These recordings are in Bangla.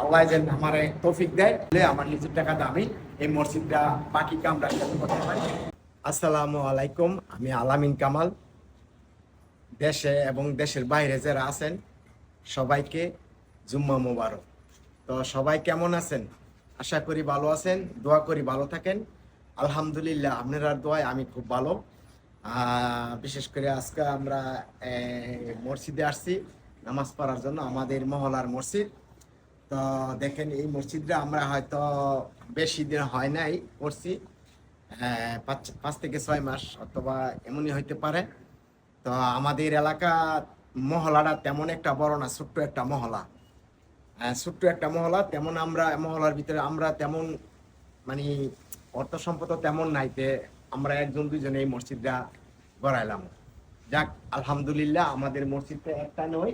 আল্লাহ যেন আমার তৌফিক দেয় আমার নিজের টাকাতে আমি এই মসজিদটা বাকি কামরা করতে পারি। আসসালামু আলাইকুম, আমি আলামিন কামাল। দেশে এবং দেশের বাইরে যারা আছেন, সবাইকে জুম্মা মোবারক। তো সবাই কেমন আছেন? আশা করি ভালো আছেন, দোয়া করি ভালো থাকেন। আলহামদুলিল্লাহ আপনারা দোয়ায় আমি খুব ভালো। বিশেষ করে আজকে আমরা মসজিদে আসছি, নামাজ পড়ার জন্য আমাদের মহলার মসজিদ। তো দেখেন, এই মসজিদটা আমরা হয়তো বেশি দিন হয় নাই করছি পাঁচ পাঁচ থেকে ছয় মাস অথবা এমনই হইতে পারে। তো আমাদের এলাকা মহলাটা তেমন একটা বড় না, ছোট্ট একটা মহলা। ছোট্ট একটা মহলা, তেমন আমরা, মহলার ভিতরে আমরা তেমন মানে অর্থ সম্পদ তেমন নাইতে আমরা একজন দুজনে এই মসজিদটা গড়াইলাম। যাক, আলহামদুলিল্লাহ আমাদের মসজিদটা একটা নয়,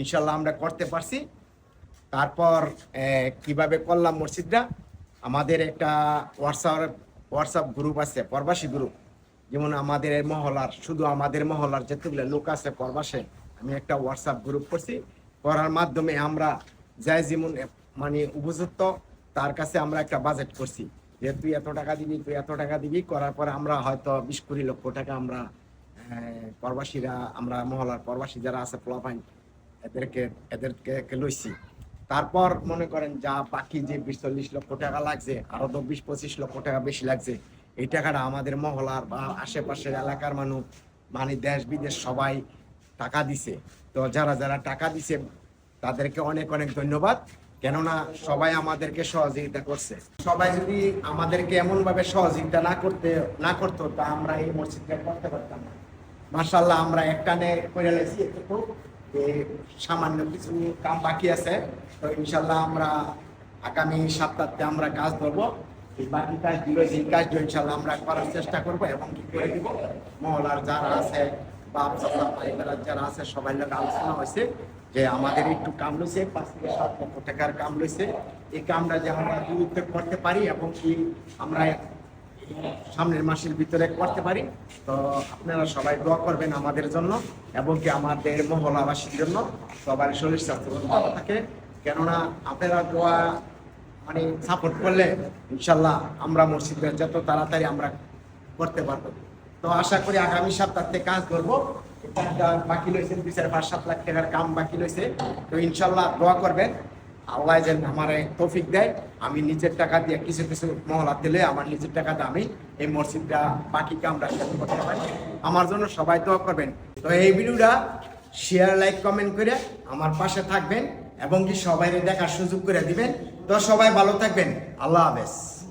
ইনশাল্লাহ আমরা করতে পারছি। তারপর কীভাবে করলাম মসজিদটা? আমাদের একটা হোয়াটসঅ্যাপ হোয়াটসঅ্যাপ গ্রুপ আছে, প্রবাসী গ্রুপ যেমন আমাদের মহলার, শুধু আমাদের মহলার যেতগুলো লোক আছে প্রবাসে, আমি একটা হোয়াটসঅ্যাপ গ্রুপ করছি। করার মাধ্যমে আমরা যাই যেমন মানে উপযুক্ত, তার কাছে আমরা একটা বাজেট করছি। যে তুই এত টাকা দিবি, তুই এত টাকা দিবি, করার পরে আমরা হয়তো বিশ কুড়ি লক্ষ টাকা আমরা প্রবাসীরা, আমরা মহলার প্রবাসী যারা আছে পোলাপাইন এদেরকে এদেরকে লইছি। তারপর মনে করেন যা বাকি যে বিশ চল্লিশ লক্ষ টাকা লাগছে, আরও তো বিশ পঁচিশ লক্ষ টাকা বেশি লাগছে, এই টাকাটা আমাদের মহলার বা আশেপাশের এলাকার মানুষ মানে দেশ বিদেশ সবাই টাকা দিছে। তো যারা যারা টাকা দিছে, তাদেরকে অনেক অনেক ধন্যবাদ। কেননা সবাই আমাদেরকে সহযোগিতা করছে। সবাই যদি আমাদেরকে এমন ভাবে সহযোগিতা না করতে, না করতো, তা আমরা এই মসজিদটা করতে পারতাম না। মার্শাল্লাহ আমরা একটানে করে লেছি একটু যে সামান্য কিছু কাম বাকি আছে, তো ইনশাল্লাহ আমরা আগামী সপ্তাহে আমরা কাজ ধরবো। এই বাকি কাজগুলো যে কাজগুলো ইনশাল্লাহ আমরা করার চেষ্টা করব এবং কি করে দিব, মহলার যারা আছে, বাপ, চাচা ভাই যারা আছে, সবাই লোক আলোচনা হয়েছে যে আমাদের একটু কাম লইছে পাঁচ থেকে সাত লক্ষ টাকার কাম লইছে এই কামটা যে আমরা দ্রুত করতে পারি এবং কি আমরা সামনের মাসের ভিতরে করতে পারি। তো আপনারা সবাই দোয়া করবেন আমাদের জন্য এবং কি আমাদের মহলাবাসীর জন্য। সবার শরীর স্বাস্থ্য ভালো থাকে। কেননা আপনারা দোয়া মানে সাপোর্ট করলে ইনশাল্লাহ আমরা মসজিদে যত তাড়াতাড়ি আমরা করতে পারব। তো আশা করি আগামী সপ্তাহ থেকে কাজ করব। বাকি রয়েছে দুই চার, পাঁচ, সাত লাখ টাকার কাম বাকি রয়েছে। তো ইনশাল্লাহ দোয়া করবেন। আল্লাহ যেন আমার তৌফিক দেয়। আমি নিজের টাকা দিয়ে কিছু কিছু মহলা দিলে আমার নিজের আমি এই মসজিদটা বাকি কামরা সাথে করতে পারি। আমার জন্য সবাই দোয়া করবেন। তো এই ভিডিওটা শেয়ার লাইক কমেন্ট করে আমার পাশে থাকবেন এবং কি সবাই দেখার সুযোগ করে দিবেন। তো সবাই ভালো থাকবেন। আল্লাহ হাফেজ।